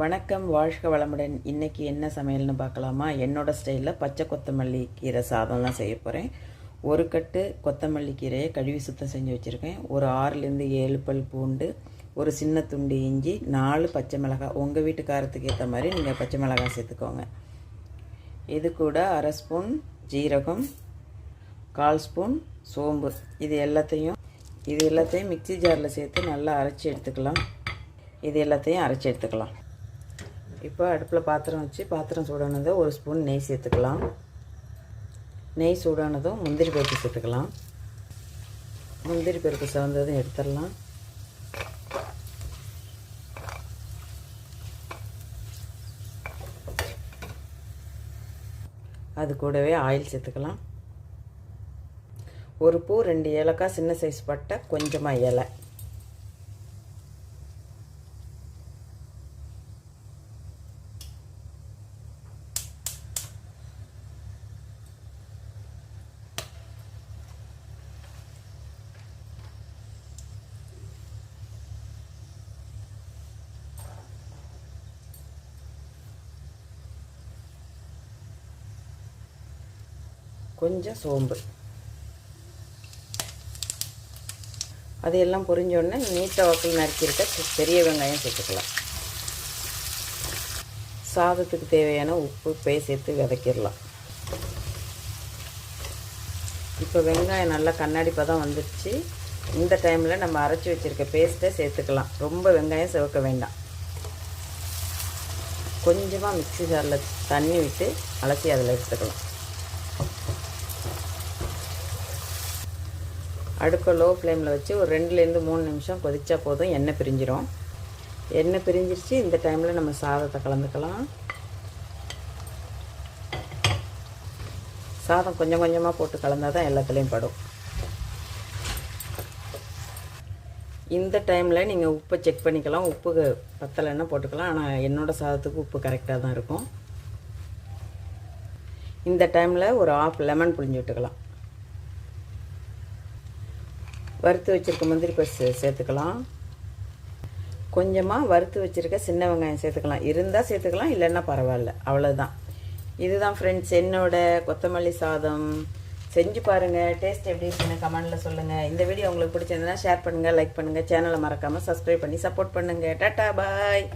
வணக்கம் வாழ்க வளமுடன். இன்றைக்கி என்ன சமையல்னு பார்க்கலாமா? என்னோடய ஸ்டைலில் பச்சை கொத்தமல்லி கீரை சாதம் தான் செய்ய போகிறேன் ஒரு கட்டு கொத்தமல்லி கீரையை கழுவி சுத்தம் செஞ்சு வச்சுருக்கேன். ஒரு ஆறுலேருந்து ஏழு பல் பூண்டு ஒரு சின்ன துண்டு இஞ்சி நாலு பச்சை மிளகாய். உங்கள் வீட்டு காரத்துக்கு ஏற்ற மாதிரி நீங்கள் பச்சை மிளகாய் சேர்த்துக்கோங்க. இது கூட அரை ஸ்பூன் ஜீரகம் கால் ஸ்பூன் சோம்பு. இது எல்லாத்தையும் இது எல்லாத்தையும் மிக்ஸி ஜாரில் சேர்த்து நல்லா அரைச்சி எடுத்துக்கலாம். இது எல்லாத்தையும் அரைச்சி எடுத்துக்கலாம். இப்போ அடுப்பில் பாத்திரம் வச்சு பாத்திரம் சூடானதும் ஒரு ஸ்பூன் நெய் சேர்த்துக்கலாம். நெய் சூடானதும் முந்திரி பருப்பு சேர்த்துக்கலாம். முந்திரி பருப்பு சவந்ததும் எடுத்துடலாம். அது கூடவே ஆயில் சேர்த்துக்கலாம். ஒரு பூ ரெண்டு ஏலக்காய் சின்ன சைஸ் பட்டை கொஞ்சமாக இலை. கொஞ்சம் சோம்பு. அது எல்லாம் பொரிஞ்சோடனே நீட்ட வாக்கில் நறுக்கியிருக்க பெரிய வெங்காயம் சேர்த்துக்கலாம். சாதத்துக்கு தேவையான உப்பு பே சேர்த்து விதைக்கிடலாம். இப்போ வெங்காயம் நல்லா கண்ணாடி தான் வந்துடுச்சு. இந்த டைமில் நம்ம அரைச்சி வச்சுருக்க பேஸ்ட்டை சேர்த்துக்கலாம். ரொம்ப வெங்காயம் சிவக்க வேண்டாம். கொஞ்சமாக மிக்ஸி ஜாரில் தண்ணி விட்டு அலசி அதில் எடுத்துக்கலாம். அடுக்க லோ ஃப்ளேமில் வச்சு ஒரு ரெண்டுலேருந்து மூணு நிமிஷம் கொதித்தா போதும். எண்ணெய் பிரிஞ்சிடும் எண்ணெய் பிரிஞ்சிருச்சு. இந்த டைமில் நம்ம சாதத்தை கலந்துக்கலாம். சாதம் கொஞ்சம் கொஞ்சமாக போட்டு கலந்தால் தான் எல்லாத்துலேயும் படும். இந்த டைமில் நீங்கள் உப்பை செக் பண்ணிக்கலாம். உப்பு பத்தலைன்னா போட்டுக்கலாம். ஆனால் என்னோடய சாதத்துக்கு உப்பு கரெக்டாக தான் இருக்கும். இந்த டைமில் ஒரு ஆஃப் லெமன் புழிஞ்சு விட்டுக்கலாம். வறுத்து வச்சுருக்க முந்திரி பருப்பு சேர்த்துக்கலாம். கொஞ்சமாக வறுத்து வச்சுருக்க சின்ன வெங்காயம் சேர்த்துக்கலாம். இருந்தால் சேர்த்துக்கலாம் இல்லைன்னா பரவாயில்ல. அவ்வளோதான் இதுதான் ஃப்ரெண்ட்ஸ் என்னோட கொத்தமல்லி சாதம். செஞ்சு பாருங்கள் டேஸ்ட் எப்படி இருக்குன்னு கமெண்டில் சொல்லுங்கள் இந்த வீடியோ உங்களுக்கு பிடிச்சிருந்ததுன்னா ஷேர் பண்ணுங்கள் லைக் பண்ணுங்கள் சேனலை மறக்காமல் சப்ஸ்கிரைப் பண்ணி சப்போர்ட் பண்ணுங்கள் டாட்டா பாய்